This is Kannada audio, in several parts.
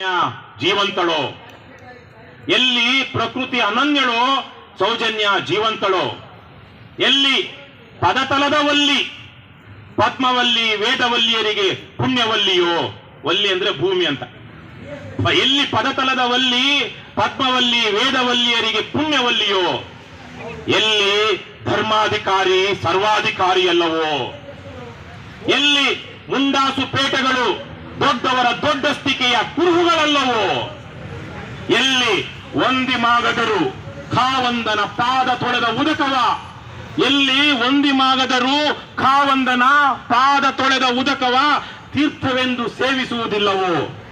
ಜೀವಂತಳೋ. ಎಲ್ಲಿ ಪ್ರಕೃತಿ ಅನನ್ಯಳೋ ಸೌಜನ್ಯ ಜೀವಂತಳೋ. ಎಲ್ಲಿ ಪದತಲದವಲ್ಲಿ, ಪದ್ಮವಲ್ಲಿ, ವೇದವಲ್ಲಿಯರಿಗೆ ಪುಣ್ಯವಲ್ಲಿಯೋ, ವಲ್ಲಿ ಅಂದ್ರೆ ಭೂಮಿ ಅಂತ. ಎಲ್ಲಿ ಪದತಲದವಲ್ಲಿ, ಪದ್ಮವಲ್ಲಿ, ವೇದವಲ್ಲಿಯರಿಗೆ ಪುಣ್ಯವಲ್ಲಿಯೋ, ಎಲ್ಲಿ ಧರ್ಮಾಧಿಕಾರಿ, ಸರ್ವಾಧಿಕಾರಿ ಅಲ್ಲವೋ, ಎಲ್ಲಿ ಮುಂದಾಸು ಪೇಟೆಗಳು ದೊಡ್ಡವರ ಕುರುಹುಗಳಲ್ಲವೋ ಎಲ್ಲಿ ಒಂದಿ ಮಾಗದರು, ಖಾವಂದನ ಪಾದ ತೊಳೆದ ಉದಕವ. ಎಲ್ಲಿ ಒಂದಿ ಮಾಗದರು, ಖಾವಂದನ ಪಾದ ತೊಳೆದ ಉದಕವ, ತೀರ್ಥವೆಂದು ಸೇವಿಸುವುದಿಲ್ಲವೋ.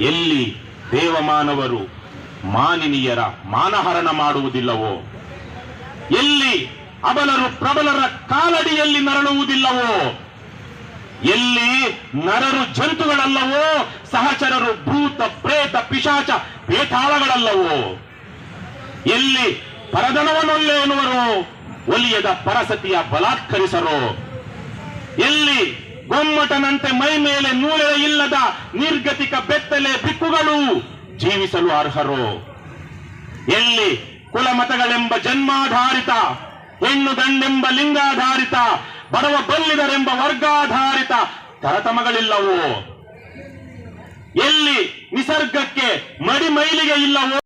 ಎಲ್ಲಿ ದೇವಮಾನವರು ಮಾನಿನಿಯರ ಮಾನಹರಣ ಮಾಡುವುದಿಲ್ಲವೋ. ಎಲ್ಲಿ ಅಬಲರು ಪ್ರಬಲರ ಕಾಲಡಿಯಲ್ಲಿ ನರಳುವುದಿಲ್ಲವೋ. ಎಲ್ಲಿ ನರರು ಜಂತುಗಳಲ್ಲವೋ, ಸಹಚರರು ಪಿಶಾಚ ಬೇತಾಳಗಳಲ್ಲವೋ ಎಲ್ಲಿ ಪರದನವನೊಲ್ಲೆ ಎನ್ನುವರು? ಒಲಿಯದ ಪರಸತಿಯ ಬಲಾತ್ಕರಿಸರು. ಎಲ್ಲಿ ಗೊಮ್ಮಟನಂತೆ ಮೈ ಮೇಲೆ ನೂಳೆ ಇಲ್ಲದ ನಿರ್ಗತಿಕ ಬೆತ್ತಲೆ ಬಿಕ್ಕುಗಳು ಜೀವಿಸಲು ಅರ್ಹರು. ಎಲ್ಲಿ ಕುಲಮತಗಳೆಂಬ ಜನ್ಮಾಧಾರಿತ, ಹೆಣ್ಣು ಗಂಡೆಂಬ ಲಿಂಗಾಧಾರಿತ, ಬಡವ ಬಲ್ಲಿದರೆಂಬ ವರ್ಗಾಧಾರಿತ ತರತಮಗಳಿಲ್ಲವೋ? ಎಲ್ಲಿ ನಿಸರ್ಗಕ್ಕೆ ಮಡಿ ಮೈಲಿಗೆ ಇಲ್ಲವೋ